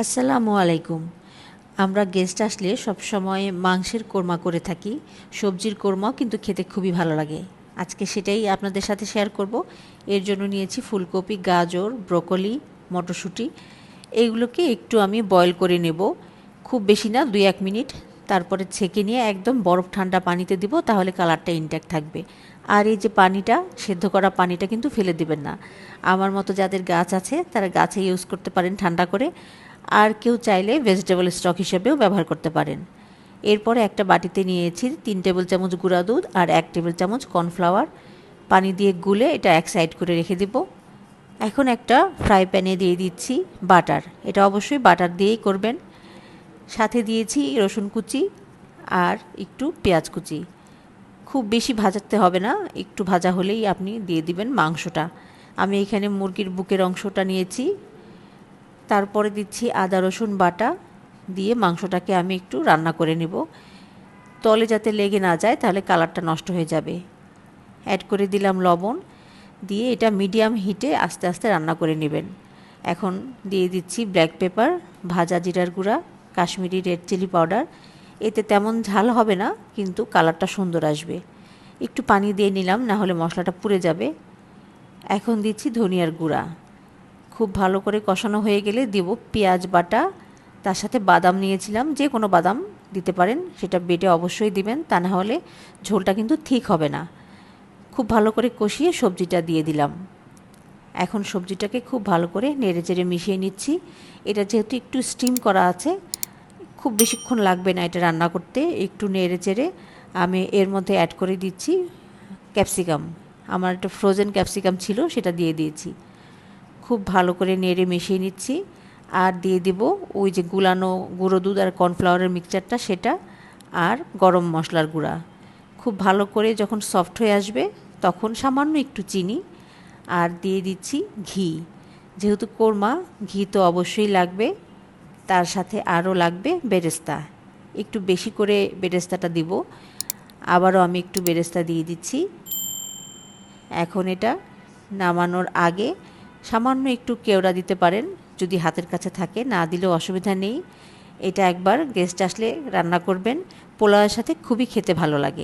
আসসালামু আলাইকুম। আমরা গেস্ট আসলে সবসময় মাংসের কোরমা করে থাকি। সবজির কোরমাও কিন্তু খেতে খুবই ভালো লাগে। আজকে সেটাই আপনাদের সাথে শেয়ার করব। এর জন্য নিয়েছি ফুলকপি, গাজর, ব্রোকলি, মটরশুঁটি। এইগুলোকে একটু আমি বয়ল করে নেব। খুব বেশি না, দুই এক মিনিট তারপরে ছেঁকে নিয়ে একদম বরফ ঠান্ডা পানিতে দিব, তাহলে কালারটা ইনট্যাক্ট থাকবে। আর এই যে পানিটা, সেদ্ধ করা পানিটা কিন্তু ফেলে দিবেন না। আমার মতো যাদের গাছ আছে, তারা গাছে ইউজ করতে পারেন ঠান্ডা করে। আর কেউ চাইলে ভেজিটেবল স্টক হিসেবেও ব্যবহার করতে পারেন। এরপরে একটা বাটিতে নিয়েছি তিন টেবিল চামচ গুঁড়া দুধ আর এক টেবিল চামচ কর্নফ্লাওয়ার পানি দিয়ে গুলে এটা এক সাইড করে রেখে দিব। এখন একটা ফ্রাই প্যানে দিয়ে দিচ্ছি বাটার এটা অবশ্যই বাটার দিয়েই করবেন। সাথে দিয়েছি রসুন কুচি আর একটু পেঁয়াজ কুচি। খুব বেশি ভাজাতে হবে না, একটু ভাজা হলেই আপনি দিয়ে দিবেন মাংসটা। আমি এখানে মুরগির বুকের অংশটা নিয়েছি। তারপরে দিচ্ছি আদা, রসুন বাটা দিয়ে মাংসটাকে আমি একটু রান্না করে নেব। তলে যাতে লেগে না যায় তাহলে কালারটা নষ্ট হয়ে যাবে। অ্যাড করে দিলাম লবণ দিয়ে এটা মিডিয়াম হিটে আস্তে আস্তে রান্না করে নেবেন। এখন দিয়ে দিচ্ছি ব্ল্যাক পেপার, ভাজা জিরার গুঁড়া কাশ্মীরি রেড চিলি পাউডার। এতে তেমন ঝাল হবে না, কিন্তু কালারটা সুন্দর আসবে। একটু পানি দিয়ে নিলাম, না হলে মশলাটা পুড়ে যাবে। এখন দিচ্ছি ধনিয়ার গুঁড়া। খুব ভালো করে কষানো হয়ে গেলে দেব পেঁয়াজ বাটা। তার সাথে বাদাম নিয়েছিলাম, যে কোনো বাদাম দিতে পারেন, সেটা বেটে অবশ্যই দিবেন, তা না হলে ঝোলটা কিন্তু ঠিক হবে না। খুব ভালো করে কষিয়ে সবজিটা দিয়ে দিলাম। এখন সবজিটাকে খুব ভালো করে নেড়ে চেড়ে মিশিয়ে নিচ্ছি। এটা যেহেতু একটু স্টিম করা আছে খুব বেশিক্ষণ লাগবে না এটা রান্না করতে, একটু নেড়ে চেড়ে আমি এর মধ্যে অ্যাড করে দিচ্ছি ক্যাপসিকাম আমার একটা ফ্রোজেন ক্যাপসিকাম ছিল, সেটা দিয়ে দিয়েছি। খুব ভালো করে নেড়ে মিশিয়ে নিচ্ছি আর দিয়ে দেব ওই যে গুলানো গুঁড়ো দুধ আর কর্নফ্লাওয়ারের মিক্সচারটা সেটা আর গরম মশলার গুঁড়া। খুব ভালো করে যখন সফট হয়ে আসবে, তখন সামান্য একটু চিনি আর দিয়ে দিচ্ছি ঘি। যেহেতু কোরমা, ঘি তো অবশ্যই লাগবে। তার সাথে আরও লাগবে বেরেস্তা। একটু বেশি করে বেরেস্তাটা দিব। আবারও আমি একটু বেরেস্তা দিয়ে দিচ্ছি। এখন এটা নামানোর আগে সামান্য একটু কেওড়া দিতে পারেন যদি হাতের কাছে থাকে। না দিলেও অসুবিধা নেই। এটা একবার গেস্ট আসলে রান্না করবেন। পোলাওয়ের সাথে খুবই খেতে ভালো লাগে।